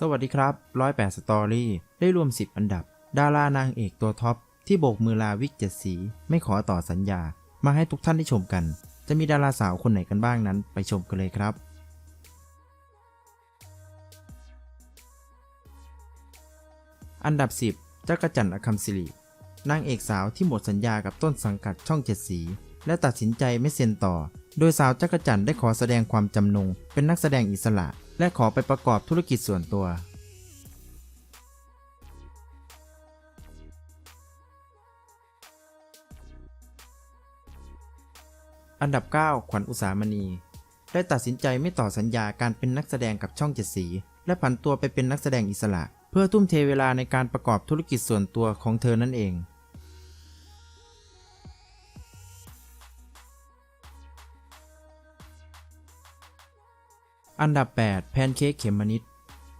สวัสดีครับ 108 สตอรี่ ได้รวม 10 อันดับ ดารานางเอกตัวท็อป ที่โบกมือลาวิกเจ็ดสี ไม่ขอต่อสัญญา มาให้ทุกท่านได้ชมกัน จะมีดาราสาวคนไหนกันบ้างนั้น ไปชมกันเลยครับ อันดับ 10จักรจันทร์อคัมศิริ นางเอกสาวที่หมดสัญญากับต้นสังกัดช่องเจ็ดสี และตัดสินใจไม่เซ็นต่อ โดยสาวจักรจันทร์ได้ขอแสดงความจำนง เป็นนักแสดงอิสระ และขอไปประกอบธุรกิจส่วนตัว อันดับ 9 ขวัญอุสามณี ได้ตัดสินใจไม่ต่อสัญญาการเป็นนักแสดงกับช่องเจ็ดสี และผันตัวไปเป็นนักแสดงอิสระ เพื่อทุ่มเทเวลาในการประกอบธุรกิจส่วนตัวของเธอนั่นเอง อันดับ 8 แพนเค้กเขมมนิด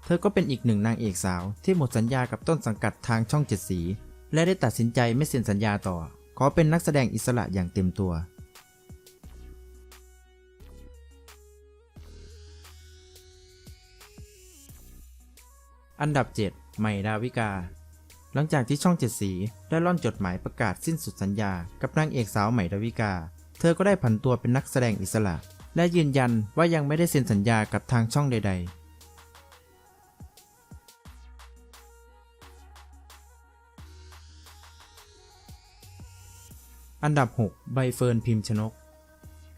เธอก็เป็นอีกหนึ่งนางเอกสาวที่หมดสัญญากับต้นสังกัดทางช่องเจ็ดสี และได้ตัดสินใจไม่เซ็นสัญญาต่อ ขอเป็นนักแสดงอิสระอย่างเต็มตัว อันดับ 7 ใหม่ดาวิกา หลังจากที่ช่องเจ็ดสีได้ล่อนจดหมายประกาศสิ้นสุดสัญญา กับนางเอกสาวใหม่ดาวิกา เธอก็ได้ผันตัวเป็นนักแสดงอิสระ และยืนยันว่ายังไม่ได้เซ็นสัญญากับทางช่องใด ๆอันดับ 6 ใบเฟิร์นพิมพ์ชนก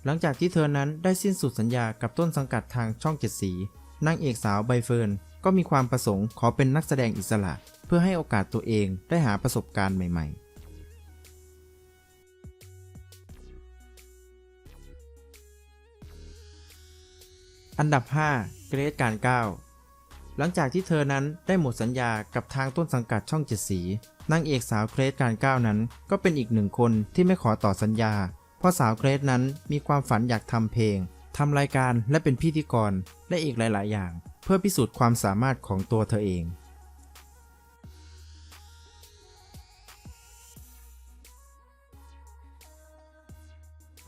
หลังจากที่เธอนั้นได้สิ้นสุดสัญญากับต้นสังกัดทางช่องเจ็ดสี นางเอกสาวใบเฟิร์นก็มีความประสงค์ขอเป็นนักแสดงอิสระ เพื่อให้โอกาสตัวเองได้หาประสบการณ์ใหม่ ๆ อันดับ 5 เกรซการก้าวหลังจากที่เธอนั้นได้หมดสัญญากับทางต้นสังกัดช่องเจ็ดสีนางเอกสาวเกรซการก้าวนั้นก็เป็นอีกหนึ่งคนที่ไม่ขอต่อสัญญา เพราะสาวเกรซนั้นมีความฝันอยากทำเพลงทำรายการและเป็นพิธีกรและอีกหลาย ๆ อย่าง เพื่อพิสูจน์ความสามารถของตัวเธอเอง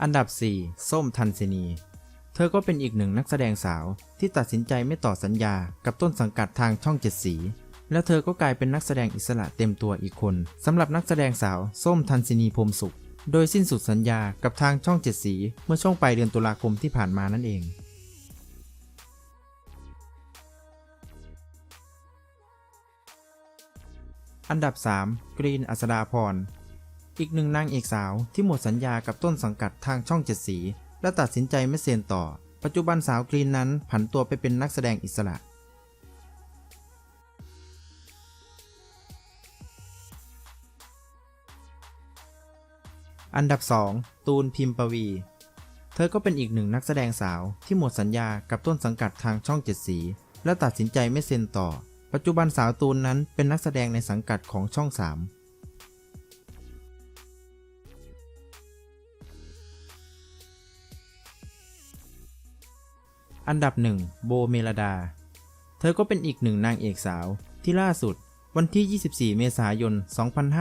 อันดับ 4 ส้มทันซินี เธอก็เป็นอีกหนึ่งนักแสดงสาวที่ตัดสินใจไม่ต่อสัญญากับต้นสังกัดทางช่องเจ็ดสี และเธอก็กลายเป็นนักแสดงอิสระเต็มตัวอีกคนสำหรับนักแสดงสาวส้มทันซินีพรมสุข โดยสิ้นสุดสัญญากับทางช่องเจ็ดสี เมื่อช่วงปลายเดือนตุลาคมที่ผ่านมานั่นเองอันดับ 3 กรีน อัสดาพร อีกหนึ่งนางเอกสาวที่หมดสัญญากับต้นสังกัดทางช่องเจ็ดสี และตัดสินใจไม่เซ็นต่อ ปัจจุบันสาวกรีนนั้นผันตัวไปเป็นนักแสดงอิสระ อันดับ 2 ตูนพิมพ์ปวี เธอก็เป็นอีกหนึ่งนักแสดงสาวที่หมดสัญญากับต้นสังกัดทางช่องเจ็ดสี และตัดสินใจไม่เซ็นต่อ ปัจจุบันสาวตูนนั้นเป็นนักแสดงในสังกัดของช่อง 3 อันดับ1โบเมลดา เธอก็เป็นอีกหนึ่งนางเอกสาวที่ล่าสุด วันที่ 24 เมษายน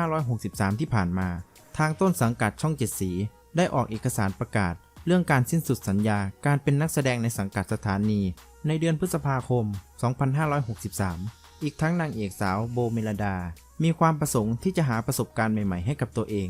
2563 ที่ผ่านมา ทางต้นสังกัดช่องเจ็ดสี ได้ออกเอกสารประกาศ เรื่องการสิ้นสุดสัญญาการเป็นนักแสดงในสังกัดสถานี ในเดือนพฤษภาคม 2563 อีกทั้งนางเอกสาวโบเมลดา มีความประสงค์ที่จะหาประสบการณ์ใหม่ ๆ ให้กับตัวเอง